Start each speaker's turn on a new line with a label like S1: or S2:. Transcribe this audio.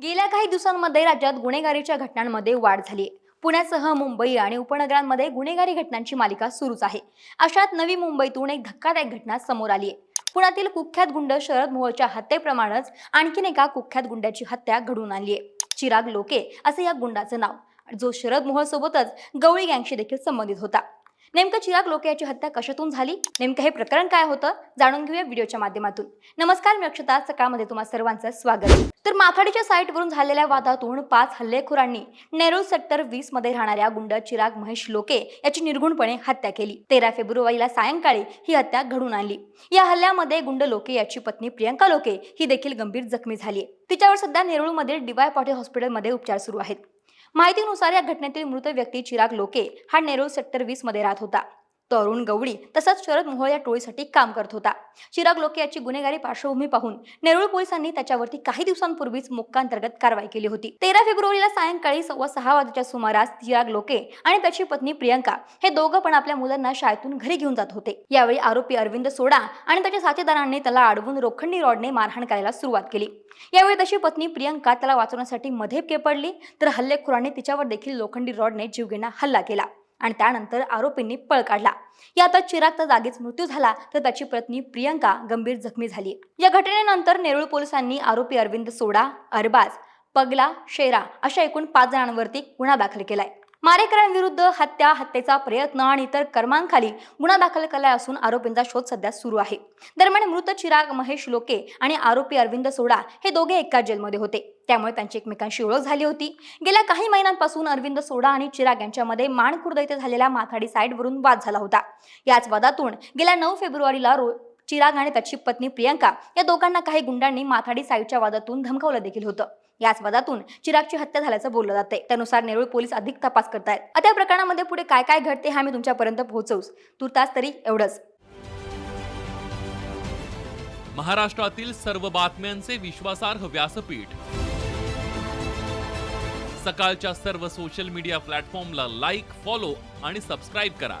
S1: गेल्या काही दिवसांमध्ये राज्यात गुन्हेगारीच्या घटनांमध्ये वाढ झाली आहे पुण्यासह मुंबई आणि उपनगरांमध्ये गुन्हेगारी घटनांची मालिका सुरूच आहे. अशात नवी मुंबईतून एक धक्कादायक घटना समोर आली आहे पुण्यातील कुख्यात गुंड शरद मोहोळच्या हत्येप्रमाणेच आणखीन एका कुख्यात गुंड्याची हत्या घडून आली आहे चिराग लोके असं या गुंडाचं नाव. जो शरद मोहोळ सोबतच गवळी गँगशी देखील संबंधित होता. नेमकं चिराग लोके याची हत्या कशातून झाली? नेमकं हे प्रकरण काय होतं? जाणून घेऊया व्हिडिओच्या माध्यमातून. नमस्कार मी अक्षता. सकाळमध्ये तुम्हा सर्वांचं स्वागत. तर माथाडीच्या साईटवरून झालेल्या वादातून पाच हल्लेखोरांनी नेरूळ सेक्टर वीसमध्ये राहणाऱ्या गुंड चिराग महेश लोके याची निर्गुणपणे हत्या केली. तेरा फेब्रुवारीला सायंकाळी ही हत्या घडून आणली. या हल्ल्यामध्ये गुंड लोके याची पत्नी प्रियंका लोके ही देखील गंभीर जखमी झाली तिच्यावर सध्या नेरूळमधील डीवाय पाटील हॉस्पिटलमध्ये उपचार सुरू आहेत. माहितीनुसार या घटनेतील मृत व्यक्ती चिराग लोके हा नेरूळ सेक्टर वीसमध्ये राहत होता. तरुण गवळी तसंच शरद मोहोळ या टोळीसाठी काम करत होता. चिराग लोके याची गुन्हेगारी पार्श्वभूमी पाहून नेरुळ पोलिसांनी त्याच्यावरती काही दिवसांपूर्वीच मुक्कांतर्गत कारवाई केली होती. तेरा फेब्रुवारीला सायंकाळी सव्वा सहा वाजेच्या सुमारास चिराग लोके आणि त्याची पत्नी प्रियंका हे दोघं पण आपल्या मुलांना शाळेतून घरी घेऊन जात होते. यावेळी आरोपी अरविंद सोडा आणि त्याच्या साथीदारांनी त्याला अडवून रोखंडी रॉडने मारहाण करायला सुरुवात केली. यावेळी त्याची पत्नी प्रियंका त्याला वाचवण्यासाठी मध्ये पडली तर हल्लेखोरांनी तिच्यावर देखील लोखंडी रॉडने जीवघेणा हल्ला केला. आणि त्यानंतर आरोपींनी पळ काढला. यातच चिरागचा जागीच मृत्यू झाला तर त्याची पत्नी प्रियंका गंभीर जखमी झाली. या घटनेनंतर नेरूळ पोलिसांनी आरोपी अरविंद सोडा अरबाज पगला शेरा अशा एकूण पाच जणांवरती गुन्हा दाखल केलाय. मारेकरांविरुद्ध हत्या हत्येचा प्रयत्न आणि इतर कर्मांखाली गुन्हा दाखल केला असून आरोपींचा शोध सध्या सुरू आहे. दरम्यान मृत चिराग महेश लोके आणि आरोपी अरविंद सोडा हे दोघे एकाच जेलमध्ये होते. त्यामुळे त्यांची एकमेकांशी ओळख झाली होती. गेल्या काही महिन्यांपासून अरविंद सोडा आणि चिराग यांच्यामध्ये माणखुर्द इथे झालेल्या माथाडी साईडवरून वाद झाला होता. याच वादातून गेल्या नऊ फेब्रुवारीला रो चिराग आणि त्याची पत्नी प्रियंका या दोघांना काही गुंडांनी माथाडी साईडच्या वादातून धमकावलं देखील होतं. याच वादातून चिरागची हत्या झाल्याचं बोललं जाते त्यानुसार नेरूळ पोलीस अधिक तपास करतायत. आता या प्रकरणामध्ये पुढे काय काय घडते हे आम्ही तुमच्यापर्यंत पोहोचवूच तुर्तास तरी एवढंच.
S2: महाराष्ट्रातील सर्व बातम्यांचे विश्वासार्ह व्यासपीठ. सकाळच्या सर्व सोशल मीडिया प्लॅटफॉर्मला लाईक फॉलो आणि सबस्क्राईब करा.